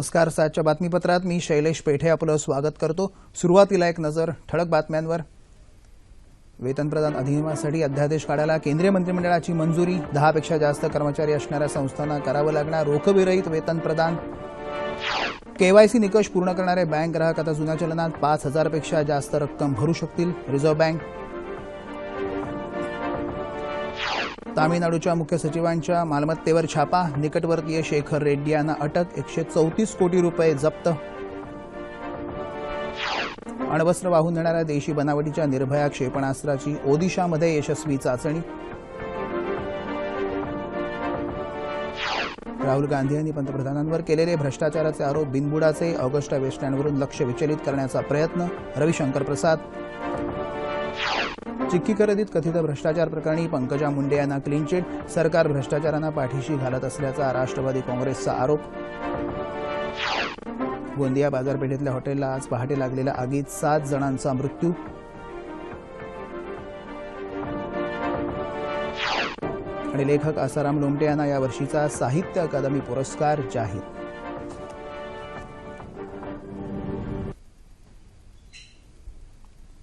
नमस्कार सातच्या बातमीपत्रात मी शैलेश पेठे आपलं स्वागत करतो. सुरुवातीला एक नजर ठळक बातम्यांवर. वेतनप्रदान अधिनियमासाठी अध्यादेश काढायला केंद्रीय मंत्रिमंडळाची मंजुरी. दहापेक्षा जास्त कर्मचारी असणाऱ्या संस्थांना करावं लागणार रोखविरहित वेतन प्रदान. केवायसी निकष पूर्ण करणारे बँक ग्राहक आता जुन्या चलनात पाच हजारपेक्षा जास्त रक्कम भरू शकतील. रिझर्व्ह बँक तामिळनाडूच्या मुख्य सचिवांच्या मालमत्तेवर छापा. निकटवर्तीय शेखर रेड्डी यांना अटक एकशे चौतीस कोटी रुपये जप्त. अण्वस्त्र वाहून नेणाऱ्या देशी बनावटीच्या निर्भया क्षेपणास्त्राची ओदिशामध्ये यशस्वी चाचणी. राहुल गांधी यांनी पंतप्रधानांवर केलेले भ्रष्टाचाराचे आरोप बिनबुडाचे. ऑगस्टा वेस्टलँडवरून लक्ष विचलित करण्याचा प्रयत्न. रविशंकर प्रसाद चिक्की खरेदीत कथित भ्रष्टाचार प्रकरणी पंकजा मुंडे यांना क्लीन चिट सरकार भ्रष्टाचारांना पाठीशी घालत असल्याचा राष्ट्रवादी काँग्रेसचा आरोप. गोंदिया बाजारपेठेतल्या हॉटेलला आज पहाटे लागलेल्या आगीत सात जणांचा मृत्यू. आणि लेखक आसाराम लोमटे यांना यावर्षीचा साहित्य अकादमी पुरस्कार जाहीर.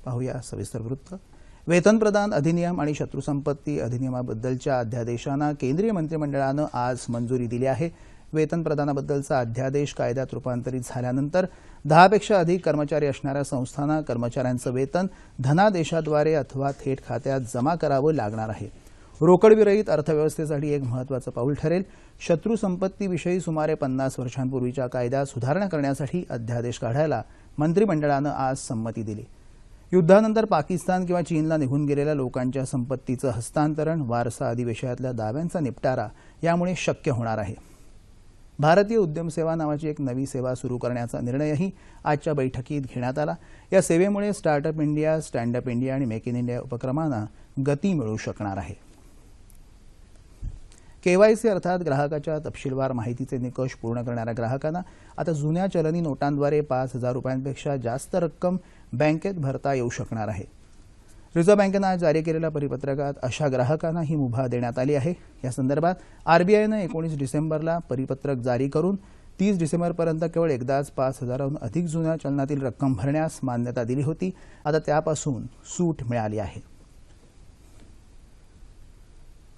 पाहूया सविस्तर वृत्त. वेतन प्रदान अधिनियम आणि शत्रुसंपत्ती अधिनियमाबद्दलच्या अध्यादेशांना केंद्रीय मंत्रिमंडळानं आज मंजुरी दिली आहे. वेतन प्रदानाबद्दलचा अध्यादेश कायद्यात रूपांतरित झाल्यानंतर दहापेक्षा अधिक कर्मचारी असणाऱ्या संस्थांना कर्मचाऱ्यांचं वेतन धनादेशाद्वारे अथवा थेट खात्यात जमा करावं लागणार आहे. रोकडविरहित अर्थव्यवस्थेसाठी एक महत्वाचं पाऊल ठरेल. शत्रू संपत्तीविषयी सुमारे पन्नास वर्षांपूर्वीच्या कायद्यात सुधारणा करण्यासाठी अध्यादेश काढायला मंत्रिमंडळानं आज संमती दिली. युद्धानंतर पाकिस्तान किंवा चीनला निघून गेलेल्या लोकांच्या संपत्तीचं हस्तांतरण वारसा आदी विषयातल्या दाव्यांचा निपटारा यामुळे शक्य होणार आहे. भारतीय उद्यम सेवा नावाची एक नवी सेवा सुरू करण्याचा निर्णयही आजच्या बैठकीत घेण्यात आला. या सेवेमुळे स्टार्टअप इंडिया स्टँडअप इंडिया आणि मेक इन इंडिया उपक्रमांना गती मिळू शकणार आहे. केवायसी अर्थात ग्राहकाच्या तपशीलवार माहितीचे निकष पूर्ण करणाऱ्या ग्राहकांना आता जुन्या चलनी नोटांद्वारे पाच हजार रुपयांपेक्षा जास्त रक्कम बँकेत भरता येऊ शकणार आहे. रिझर्व्ह बँकेनं आज जारी केलेल्या परिपत्रकात अशा ग्राहकांना ही मुभा देण्यात आली आहे. या संदर्भात आरबीआयनं एकोणीस डिसेंबरला परिपत्रक जारी करून तीस डिसेंबरपर्यंत केवळ एकदाच पाच हजाराहून अधिक जुन्या चलनातील रक्कम भरण्यास मान्यता दिली होती. आता त्यापासून सूट मिळाली आहे.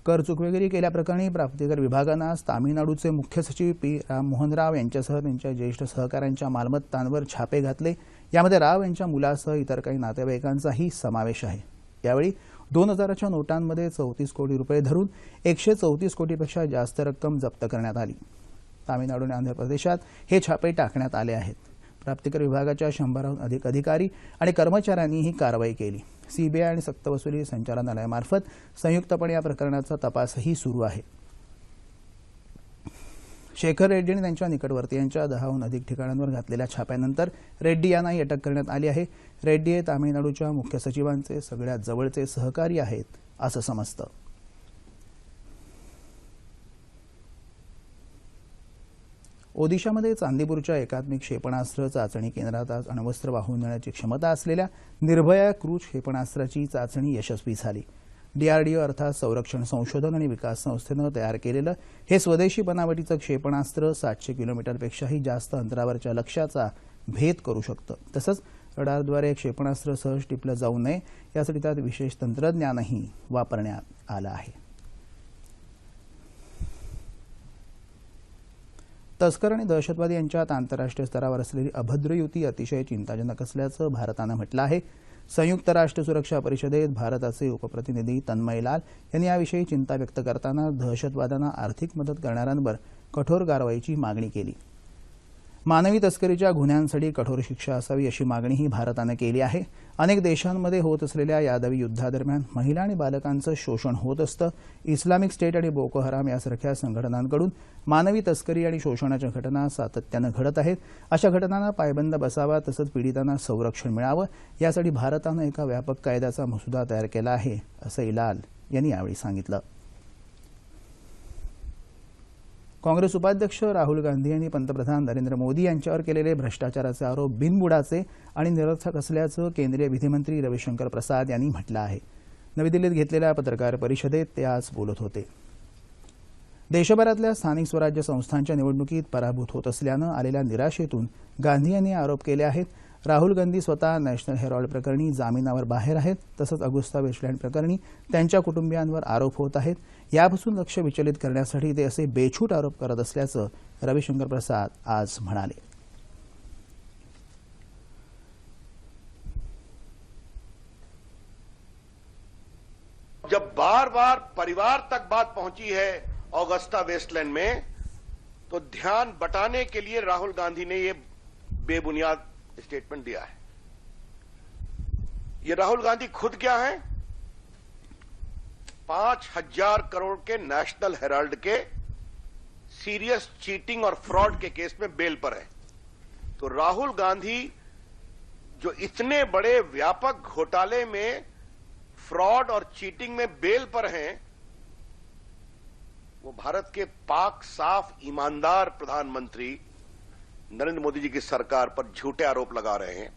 कर चुकवेगिरी केल्याप्रकरणी प्राप्तिकर विभागानं आज तामिळनाडूचे मुख्य सचिव पी राममोहन राव यांच्यासह त्यांच्या ज्येष्ठ सहकाऱ्यांच्या मालमत्तांवर छापे घातले. यामध्ये राव यांच्या मुलासह इतर काही नातेवाईकांचाही समावेश आहे. यावेळी दोन हजाराच्या नोटांमध्ये चौतीस कोटी रुपये धरून एकशे चौतीस कोटीपेक्षा जास्त रक्कम जप्त करण्यात आली. तामिळनाडू आणि आंध्र प्रदेशात हे छापे टाकण्यात आले आहेत. प्राप्तिकर विभागाच्या शंभराहून अधिक अधिकारी आणि कर्मचाऱ्यांनी ही कारवाई केली. सीबीआय आणि सक्तवसुली संचालनालयामार्फत संयुक्तपणे या प्रकरणाचा तपासही सुरू आहे. शेखर रेड्डी आणि त्यांच्या निकटवर्तीयांच्या दहाहून अधिक ठिकाणांवर घातलेल्या छाप्यानंतर रेड्डी यांनाही अटक करण्यात आली आहे. रेड्डी हे तामिळनाडूच्या मुख्य सचिवांचे सगळ्यात जवळचे सहकारी आहेत असं समजतं. ओदिशामध्ये चांदीपूरच्या एकात्मिक क्षेपणास्त्र चाचणी केंद्रात आज अण्वस्त्र वाहून नेण्याची क्षमता असलेल्या निर्भया क्रूज क्षेपणास्त्राची चाचणी यशस्वी झाली. डीआरडीओ अर्थात संरक्षण संशोधन आणि विकास संस्थेनं तयार केलेलं हे स्वदेशी बनावटीचं क्षेपणास्त्र सातशे किलोमीटरपेक्षाही जास्त अंतरावरच्या लक्ष्याचा भेद करू शकतं. तसंच रडारद्वारे क्षेपणास्त्र सहज टिपलं जाऊ नये यासाठी त्यात विशेष तंत्रज्ञानही वापरण्यात आलं आहे. तस्कर आणि दहशतवादी यांच्यात आंतरराष्ट्रीय स्तरावर असलेली अभद्र युती अतिशय चिंताजनक असल्याचं भारतानं म्हटलं आहे. संयुक्त राष्ट्र सुरक्षा परिषदेत भारताचे उपप्रतिनिधी तन्मय लाल यांनी याविषयी चिंता व्यक्त करताना दहशतवादांना आर्थिक मदत करणाऱ्यांवर कठोर कारवाईची मागणी केली. मानवी तस्करीच्या गुन्ह्यांसाठी कठोर शिक्षा असावी अशी मागणीही भारतानं केली आहे. अनेक देशांमध्ये होत असलेल्या यादवी युद्धादरम्यान महिला आणि बालकांचं शोषण होत असतं. इस्लामिक स्टेट आणि बोको हराम यासारख्या संघटनांकडून मानवी तस्करी आणि शोषणाच्या घटना सातत्यानं घडत आहेत. अशा घटनांना पायबंद बसावा तसंच पीडितांना संरक्षण मिळावं यासाठी भारतानं एका व्यापक कायद्याचा मसुदा तयार केला आहे असंही लाल यांनी यावेळी सांगितलं. काँग्रेस उपाध्यक्ष राहुल गांधी यांनी पंतप्रधान नरेंद्र मोदी यांच्यावर केलेले भ्रष्टाचाराचे आरोप बिनबुडाचे आणि निरर्थक असल्याचं केंद्रीय विधिमंत्री रविशंकर प्रसाद यांनी म्हटलं आहे. नवी दिल्लीत घेतलेल्या पत्रकार परिषदेत ते आज बोलत होते. देशभरातल्या स्थानिक स्वराज्य संस्थांच्या निवडणुकीत पराभूत होत असल्यानं आलेल्या निराशेतून गांधी यांनी आरोप केले आहेत राहुल गांधी स्वतः नॅशनल हेरॉल्ड प्रकरणी जामिनावर बाहेर आहेत तसंच अगुस्ता वेस्टलँड प्रकरणी त्यांच्या कुटुंबियांवर आरोप होत आहेत. यापासून लक्ष विचलित करण्यासाठी ते असे बेछूट आरोप करत असल्याचं रविशंकर प्रसाद आज म्हणाले. जब बार बार परिवार तक बात पहुंची है ऑगस्टा वेस्टलैंड में तो ध्यान बटाने के लिए राहुल गांधी ने ये बेबुनियाद स्टेटमेंट दिया है। ये राहुल गांधी खुद क्या है? पाँच हज़ार करोड़ के नेशनल हेराल्ड के सीरियस चीटिंग और फ्रॉड के केस में बेल पर है। तो राहुल गांधी जो इतने बड़े व्यापक घोटाले में फ्रॉड और चीटिंग में बेल पर हैं, वो भारत के पाक, साफ़, ईमानदार प्रधानमंत्री नरेंद्र मोदी जी की सरकार पर झूठे आरोप लगा रहे हैं।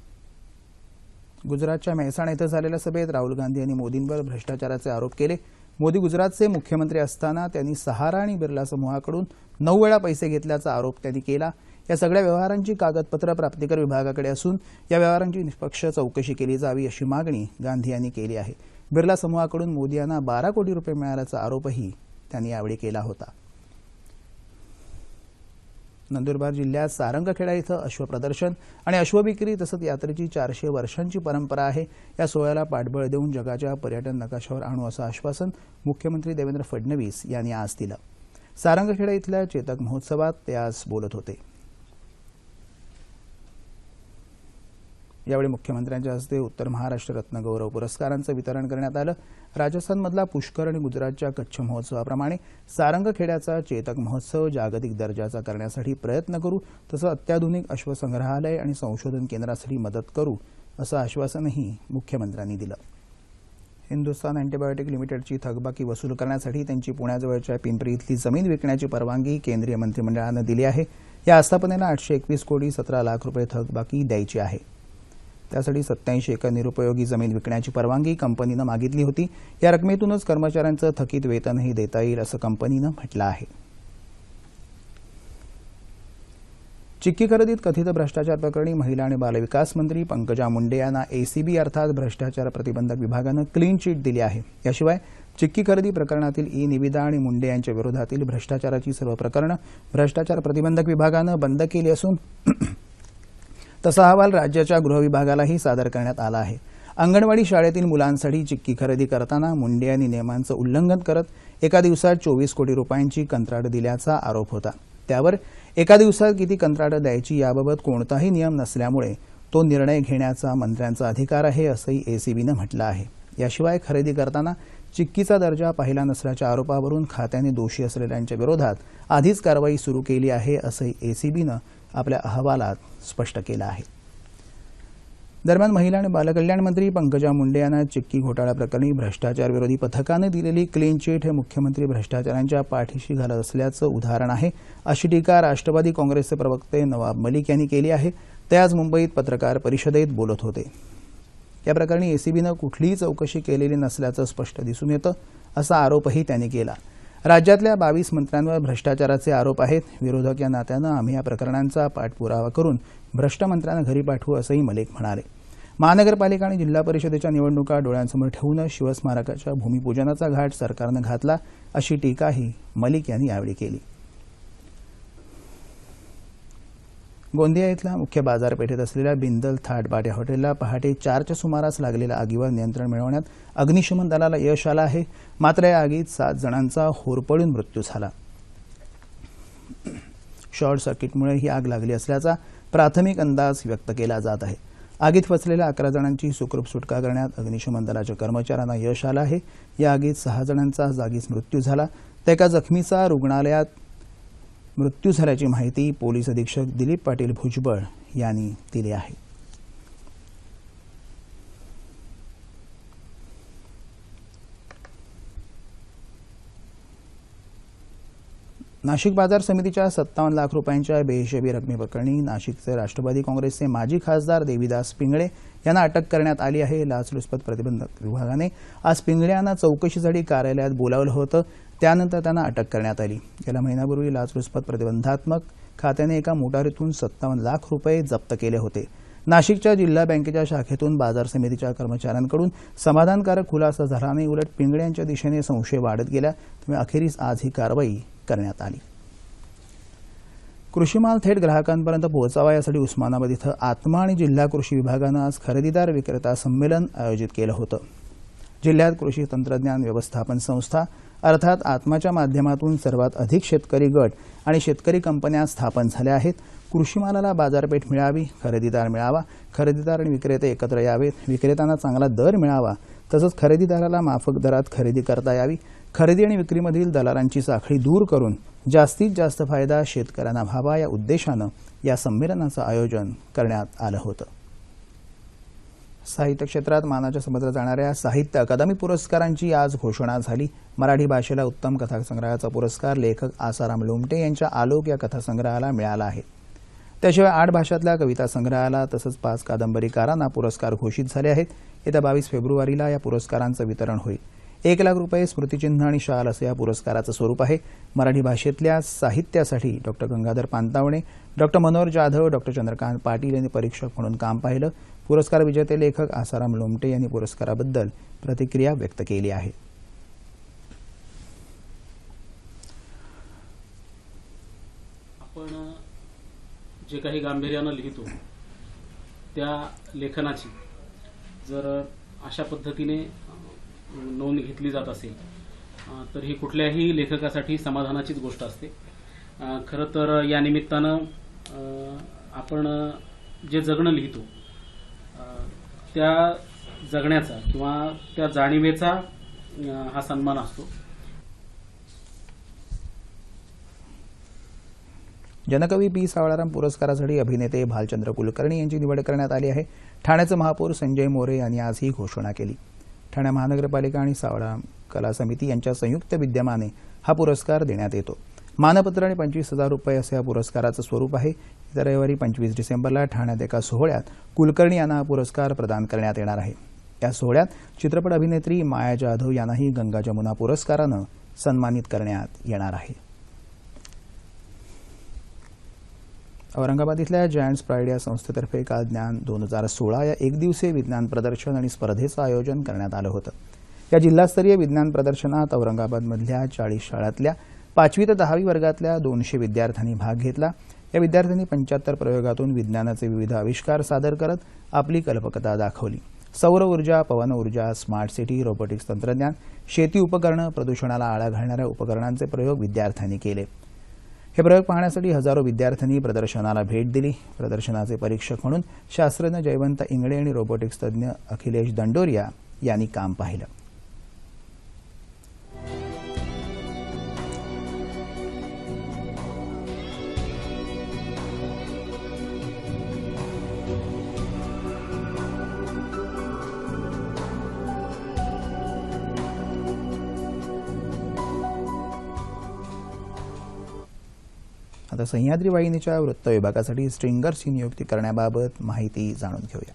गुजरातच्या मेहसाणा इथं झालेल्या सभेत राहुल गांधी यांनी मोदींवर भ्रष्टाचाराचे आरोप केले. मोदी गुजरातचे मुख्यमंत्री असताना त्यांनी सहारा आणि बिर्ला समूहाकडून नऊ वेळा पैसे घेतल्याचा आरोप त्यांनी केला. या सगळ्या व्यवहारांची कागदपत्र प्राप्तिकर विभागाकडे असून या व्यवहारांची निष्पक्ष चौकशी केली जावी अशी मागणी गांधी यांनी केली आहे. बिर्ला समूहाकडून मोदी यांना बारा कोटी रुपये मिळाल्याचा आरोपही त्यांनी यावेळी केला होता. नंदुरबार जिल्ह्यात सारंगखेडा इथं अश्वप्रदर्शन आणि अश्वविक्री तसंच यात्रेची चारशे वर्षांची परंपरा आहे. या सोहळ्याला पाठबळ देऊन जगाच्या पर्यटन नकाशावर आणू असं आश्वासन मुख्यमंत्री देवेंद्र फडणवीस यांनी आज दिलं. सारंगखेडा इथल्या चेतक महोत्सवात ते आज बोलत होते. यावेळी मुख्यमंत्र्यांच्या हस्ते उत्तर महाराष्ट्र रत्नगौरव पुरस्कारांचं वितरण करण्यात आलं. राजस्थानमधला पुष्कर आणि गुजरातच्या कच्छ महोत्सवाप्रमाणे सारंगखेड्याचा चेतक महोत्सव जागतिक दर्जाचा करण्यासाठी प्रयत्न करू तसं अत्याधुनिक अश्वसंग्रहालय आणि संशोधन केंद्रासाठी मदत करू असं आश्वासनही मुख्यमंत्र्यांनी दिलं. हिंदुस्थान अँटीबायोटिक लिमिटेडची थकबाकी वसूल करण्यासाठी त्यांची पुण्याजवळच्या पिंपरी इथली जमीन विकण्याची परवानगी केंद्रीय मंत्रिमंडळानं दिली आहे. या आस्थापनेला आठशे एकवीस कोटी सतरा लाख रुपये थकबाकी द्यायची आहे. त्यासाठी सत्याऐंशी एकर निरुपयोगी जमीन विकण्याची परवानगी कंपनीनं मागितली होती. या रकमेतूनच कर्मचाऱ्यांचं थकीत वेतनही देता येईल असं कंपनीनं म्हटलं आहे. चिक्की खरेदीत कथित भ्रष्टाचार प्रकरणी महिला आणि बालविकास मंत्री पंकजा मुंडे यांना एसीबी अर्थात भ्रष्टाचार प्रतिबंधक विभागानं क्लीन चिट दिली आहे. याशिवाय चिक्की खरेदी प्रकरणातील ई निविदा आणि मुंडे यांच्या विरोधातील भ्रष्टाचाराची सर्व प्रकरणं भ्रष्टाचार प्रतिबंधक विभागानं बंद केली असून तसा अहवाल राज्याच्या गृहविभागालाही सादर करण्यात आला आहे. अंगणवाडी शाळेतील मुलांसाठी चिक्की खरेदी करताना मुंडे यांनी नियमांचं उल्लंघन करत एका दिवसात चोवीस कोटी रुपयांची कंत्राट दिल्याचा आरोप होता. त्यावर एका दिवसात किती कंत्राटं द्यायची याबाबत कोणताही नियम नसल्यामुळे तो निर्णय घेण्याचा मंत्र्यांचा अधिकार आहे असंही एसीबीनं म्हटलं आहे. याशिवाय खरेदी करताना चिक्कीचा दर्जा पाहिला नसल्याच्या आरोपावरून खात्याने दोषी असलेल्यांच्या विरोधात आधीच कारवाई सुरू केली आहे असंही एसीबीनं आपल्या अहवालात स्पष्ट केलं आहे. दरम्यान महिला आणि बालकल्याण मंत्री पंकजा मुंडे यांना चिक्की घोटाळा प्रकरणी भ्रष्टाचार विरोधी पथकानं दिलेली क्लीन चिट हे मुख्यमंत्री भ्रष्टाचारांच्या पाठीशी घालत असल्याचं उदाहरण आहे. अशी टीका राष्ट्रवादी काँग्रेसचे प्रवक्ते नवाब मलिक यांनी केली आहे. ते आज मुंबईत पत्रकार परिषदेत बोलत होते. या प्रकरणी एसीबीनं कुठलीही चौकशी केलेली नसल्याचं स्पष्ट दिसून येतं असा आरोपही त्यांनी केला. राज्यातल्या बावीस मंत्र्यांवर भ्रष्टाचाराचे आरोप आहेत. विरोधक या नात्यानं आम्ही या प्रकरणांचा पाठपुरावा करून भ्रष्ट मंत्र्यांना घरी पाठवू असंही मलिक म्हणाले. महानगरपालिका आणि जिल्हा परिषदेच्या निवडणुका डोळ्यांसमोर ठेवून शिवस्मारकाच्या भूमिपूजनाचा घाट सरकारनं घातला अशी टीकाही मलिक यांनी यावेळी केली. गोंदिया इथल्या मुख्य बाजारपेठेत असलेल्या बिंदल थाटबाट या हॉटेलला पहाटे चारच्या सुमारास लागलेल्या आगीवर नियंत्रण मिळवण्यात अग्निशमन दलाला यश आलं आहे. मात्र या आगीत सात जणांचा होरपळून मृत्यू झाला. शॉर्ट सर्किटमुळे ही आग लागली असल्याचा प्राथमिक अंदाज व्यक्त केला जात आहे. आगीत फसलेल्या अकरा जणांची सुखरूप सुटका करण्यात अग्निशमन दलाच्या कर्मचाऱ्यांना यश आलं आहे. या आगीत सहा जणांचा जागीच मृत्यू झाला. तर एका जखमीचा रुग्णालयात मृत्यू झाल्याची माहिती पोलीस अधीक्षक दिलीप पाटील भुजबळ यांनी दिली आहे. नाशिक बाजार समितीच्या सत्तावन्न लाख रुपयांच्या बेहिशेबी रकमेप्रकरणी नाशिकचे राष्ट्रवादी काँग्रेसचे माजी खासदार देवीदास पिंगळे यांना अटक करण्यात आली आहे. लाचलुचपत प्रतिबंधक विभागाने आज पिंगळे यांना चौकशीसाठी कार्यालयात बोलावलं होतं. त्यानंतर त्यांना अटक करण्यात आली. गेल्या महिन्यापूर्वी लाचलुचपत प्रतिबंधात्मक खात्याने एका मोटारीतून सत्तावन्न लाख रुपये जप्त केले होते. नाशिकच्या जिल्हा बँकेच्या शाखेतून बाजार समितीच्या कर्मचाऱ्यांकडून समाधानकारक खुलासा झाला नाही उलट पिंगळे यांच्या दिशेने संशय वाढत गेला. त्यामुळे अखेरीस आज ही कारवाई करण्यात आली. कृषीमाल थेट ग्राहकांपर्यंत पोहोचावा यासाठी उस्मानाबाद इथं आत्मा आणि जिल्हा कृषी विभागानं आज खरेदीदार विक्रेता संमेलन आयोजित केलं होतं. जिल्ह्यात कृषी तंत्रज्ञान व्यवस्थापन संस्था अर्थात आत्माच्या माध्यमातून सर्वात अधिक शेतकरी गट आणि शेतकरी कंपन्या स्थापन झाल्या आहेत. कृषी मालाला बाजारपेठ मिळावी खरेदीदार मिळावा खरेदीदार आणि विक्रेते एकत्र यावेत. विक्रेत्यांना चांगला दर मिळावा तसंच खरेदीदाराला माफक दरात खरेदी करता यावी. खरेदी आणि विक्रीमधील दलालांची साखळी दूर करून जास्तीत जास्त फायदा शेतकऱ्यांना व्हावा या उद्देशानं या संमेलनाचं आयोजन करण्यात आलं होतं. साहित्य क्षेत्रात मानाच्या समजल्या जाणाऱ्या साहित्य अकादमी पुरस्कारांची आज घोषणा झाली. मराठी भाषेला उत्तम कथासंग्रहाचा पुरस्कार लेखक आसाराम लोमटे यांच्या आलोक या कथासंग्रहाला मिळाला आहे. त्याशिवाय आठ भाषातल्या कविता संग्रहाला तसंच पाच कादंबरीकारांना पुरस्कार घोषित झाले आहेत. येत्या बावीस फेब्रुवारीला या पुरस्कारांचं वितरण होईल. एक लाख रुपये स्मृतिचिन्ह आणि शाल असं या पुरस्काराचं स्वरूप आहे. मराठी भाषेतल्या साहित्यासाठी doctor Gangadhar Pantawane doctor Manohar Jadhav doctor Chandrakant Patil यांनी परीक्षक म्हणून काम पाहिलं. पुरस्कार विजेते लेखक आसाराम लोमटे यांनी पुरस्काराबद्दल प्रतिक्रिया व्यक्त केली आहे. आपण जे काही गांभीर्यानं लिहितो त्या लेखनाची जर अशा पद्धतीने नोंद घेतली जात असेल तर ही कुठल्याही लेखकासाठी समाधानाचीच गोष्ट असते. खरं तर या निमित्तानं आपण जे जगणं लिहितो त्या जगण्याचा किंवा त्या जाणीवेचा हा सन्मान असतो. जनकवी पी. सावळाराम पुरस्कारासाठी अभिनेते भालचंद्र कुलकर्णी यांची निवड करण्यात आली आहे. ठाण्याचे महापौर संजय मोरे यांनी आज ही घोषणा केली. ठाणे महानगरपालिका आणि सावळाराम कला समिती यांच्या संयुक्त विद्यमाने हा पुरस्कार देण्यात येतो. मानपत्र आणि पंचवीस हजार रुपये असं या पुरस्काराचं स्वरूप आहे. येत्या रविवारी पंचवीस डिसेंबरला ठाण्यात एका सोहळ्यात कुलकर्णी यांना हा पुरस्कार प्रदान करण्यात येणार आहे. या सोहळ्यात चित्रपट अभिनेत्री माया जाधव यांनाही गंगा जमुना पुरस्कारानं सन्मानित करण्यात येणार आहे. औरंगाबाद इथल्या जायंट्स प्राईड या संस्थेतर्फे काल ज्ञान दोन हजार सोळा या एक दिवसीय विज्ञान प्रदर्शन आणि स्पर्धेचं आयोजन करण्यात आलं होतं. या जिल्हास्तरीय विज्ञान प्रदर्शनात औरंगाबादमधल्या चाळीस शाळातल्या पाचवी ते दहावी वर्गातल्या दोनशे विद्यार्थ्यांनी भाग घेतला. या विद्यार्थ्यांनी पंच्याहत्तर प्रयोगातून विज्ञानाचे विविध आविष्कार सादर करत आपली कल्पकता दाखवली. सौर ऊर्जा पवन ऊर्जा स्मार्ट सिटी रोबोटिक्स तंत्रज्ञान शेती उपकरणं प्रदूषणाला आळा घालणाऱ्या उपकरणांचे प्रयोग विद्यार्थ्यांनी केले. हे प्रयोग पाहण्यासाठी हजारो विद्यार्थ्यांनी प्रदर्शनाला भेट दिली. प्रदर्शनाचे परीक्षक म्हणून शास्त्रज्ञ जयवंत इंगळे आणि रोबोटिक्स तज्ज्ञ अखिलेश दंडोरिया यांनी काम पाहिलं. आता सह्याद्री वाहिनीच्या वृत्त विभागासाठी स्ट्रिंगर्सची नियुक्ती करण्याबाबत माहिती जाणून घेऊया.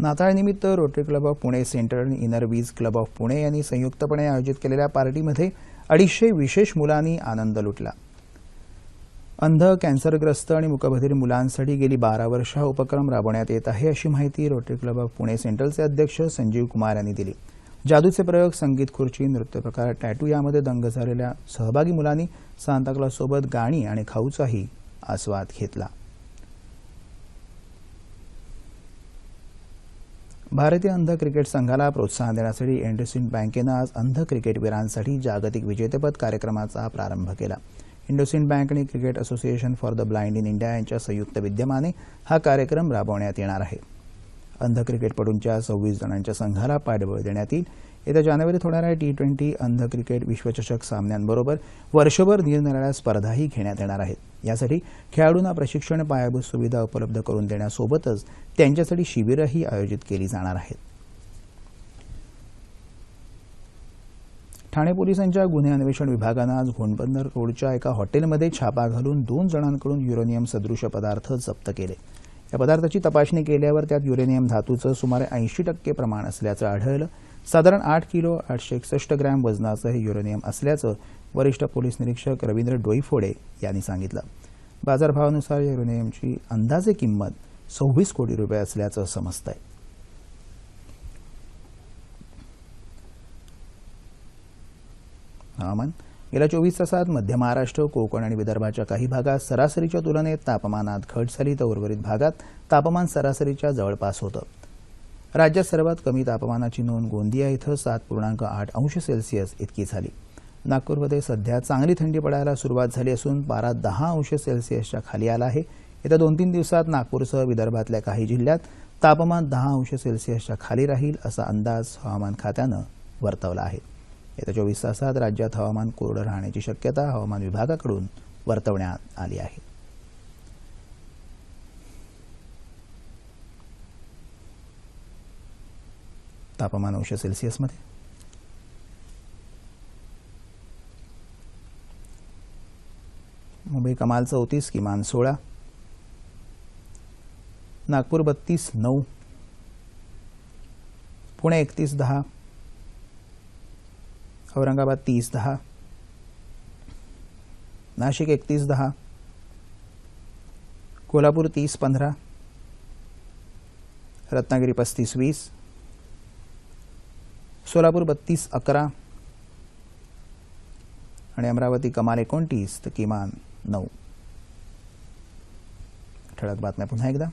नाताळनिमित्त Rotary Club of Pune centre आणि Inner Wheel Club of Pune यांनी संयुक्तपणे आयोजित केलेल्या पार्टीमध्ये अडीचशे विशेष मुलांनी आनंद लुटला. अंध कॅन्सरग्रस्त आणि मुकबधीर मुलांसाठी गेली बारा वर्ष हा उपक्रम राबवण्यात येत आहे अशी माहिती रोटरी क्लब ऑफ पुणे सेंट्रलचे अध्यक्ष संजीव कुमार यांनी दिली. जादूचे प्रयोग संगीत खुर्ची नृत्य प्रकार टॅटू यामध्ये दंग झालेल्या सहभागी मुलांनी सांताक्लॉजसोबत गाणी आणि खाऊचाही आस्वाद घेतला. भारतीय अंध क्रिकेट संघाला प्रोत्साहन देण्यासाठी इंडोसिंड बँकेनं आज अंध क्रिकेटवीरांसाठी जागतिक विजेतेपद कार्यक्रमाचा प्रारंभ केला. इंडोसिंड बँक आणि cricket association for the blind in India यांच्या संयुक्त विद्यमाने हा कार्यक्रम राबवण्यात येणार आहे. अंध क्रिकेटपटूंच्या सव्वीस जणांच्या संघाला पाठबळ देण्यात येईल. येत्या जानेवारीत होणाऱ्या टी ट्वेंटी अंध क्रिकेट विश्वचषक सामन्यांबरोबर. वर्षभर निरनिराळ्या स्पर्धाही घेण्यात येणार आहेत. यासाठी खेळाडूंना प्रशिक्षण पायाभूत सुविधा उपलब्ध करून देण्यासोबतच त्यांच्यासाठी शिबिरंही आयोजित केली जाणार आहेत. ठाणे पोलिसांच्या गुन्हे अन्वेषण विभागानं आज घोणबंदर रोडच्या एका हॉटेलमध्ये छापा घालून दोन जणांकडून युरेनियम सदृश पदार्थ जप्त केले. या पदार्थाची तपासणी केल्यावर त्यात युरेनियम धातूचं सुमारे ऐंशी टक्के प्रमाण असल्याचं आढळलं. साधारण आठ किलो आठशे एकसष्ट ग्रॅम वजनाचं हे युरेनियम असल्याचं वरिष्ठ पोलीस निरीक्षक रवींद्र डोईफोडे यांनी सांगितलं. बाजारभावानुसार या युरेनियमची अंदाजे किंमत सव्वीस कोटी रुपये असल्याचं समजतंय. हवामान गेल्या चोवीस तासात मध्य महाराष्ट्र कोकण आणि विदर्भाच्या काही भागात सरासरीच्या तुलनेत तापमानात घट झाली तर उर्वरित भागात तापमान सरासरीच्या जवळपास होतं. राज्यात सर्वात कमी तापमानाची नोंद गोंदिया इथं सात पूर्णांक आठ अंश सेल्सिअस इतकी झाली. नागपूरमध्ये सध्या चांगली थंडी पडायला सुरुवात झाली असून पारा दहा अंश सेल्सिअसच्या खाली आला आहे. येत्या दोन तीन दिवसात नागपूरसह विदर्भातल्या काही जिल्ह्यात तापमान दहा अंश सेल्सिअसच्या खाली राहील असा अंदाज हवामान खात्यानं वर्तवला आहे. येत्या चोवीस तासात राज्यात हवामान कोरडं राहण्याची शक्यता हवामान विभागाकडून वर्तवण्यात आली आहे. तापमान अंश सेल्सिअसमध्ये मुंबई कमाल चौतीस किमान सोळा. नागपूर बत्तीस नऊ. पुणे एकतीस दहा. औरंगाबाद तीस दहा. नाशिक एकतीस दहा. कोल्हापूर तीस पंधरा. रत्नागिरी पस्तीस वीस. सोलापूर बत्तीस अकरा. आणि अमरावती कमाल एकोणतीस तर किमान नऊ. ठळक बातम्या पुन्हा एकदा.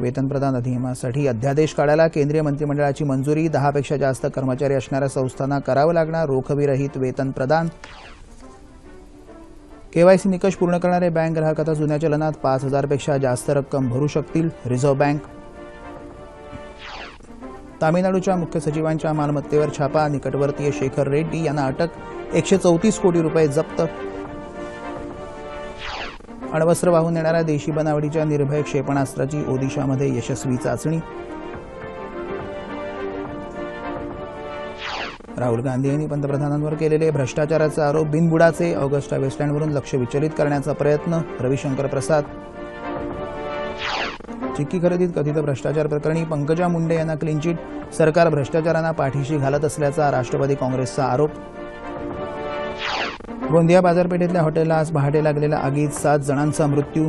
वेतन प्रदान अधिनियमासाठी अध्यादेश काढायला केंद्रीय मंत्रिमंडळाची मंजुरी दहापेक्षा जास्त कर्मचारी असणाऱ्या संस्थांना करावं लागणार रोखविरहित वेतन प्रदान. केवायसी निकष पूर्ण करणारे बँक ग्राहक आता जुन्या चलनात पाच हजारपेक्षा जास्त रक्कम भरू शकतील रिझर्व्ह बँक. तामिळनाडूच्या मुख्य सचिवांच्या मालमत्तेवर छापा निकटवर्तीय शेखर रेड्डी यांना अटक एकशे चौतीस कोटी रुपये जप्त. अण्वस्त्र वाहून नेणाऱ्या देशी बनावटीच्या निर्भय क्षेपणास्त्राची ओदिशामध्ये यशस्वी चाचणी. राहुल गांधी यांनी पंतप्रधानांवर केलेले भ्रष्टाचाराचा आरोप बिनबुडाचे ऑगस्टा वेस्टलँडवरून लक्ष विचलित करण्याचा प्रयत्न रविशंकर प्रसाद चिक्की खरेदीत कथित भ्रष्टाचार प्रकरणी पंकजा मुंडे यांना क्लीन चिट सरकार भ्रष्टाचारांना पाठीशी घालत असल्याचा राष्ट्रवादी काँग्रेसचा आरोप. गोंदिया बाजारपेठेतल्या हॉटेलला आज पहाटे लागलेल्या आगीत सात जणांचा मृत्यू.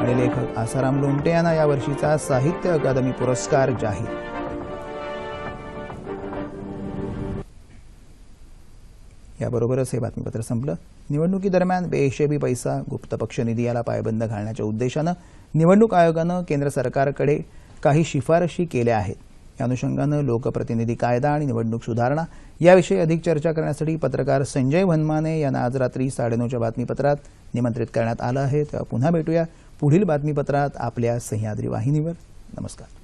आणि लेखक आसाराम लोमटे यांना यावर्षीचा साहित्य अकादमी पुरस्कार जाहीर. याबरोबरच हे बातमीपत्र संपलं. निवडणुकीदरम्यान बेहिशेबी पैसा गुप्त पक्ष निधी याला पायबंद घालण्याच्या उद्देशानं निवडणूक आयोगानं केंद्र सरकारकडे काही शिफारशी केल्या आहेत. या अनुषंगानं लोकप्रतिनिधी कायदा आणि निवडणूक सुधारणा याविषयी अधिक चर्चा करण्यासाठी पत्रकार संजय वनमाने यांना आज रात्री साडेनऊच्या बातमीपत्रात निमंत्रित करण्यात आलं आहे. तेव्हा पुन्हा भेटूया पुढील बातमीपत्रात आपल्या सह्याद्री वाहिनीवर. नमस्कार.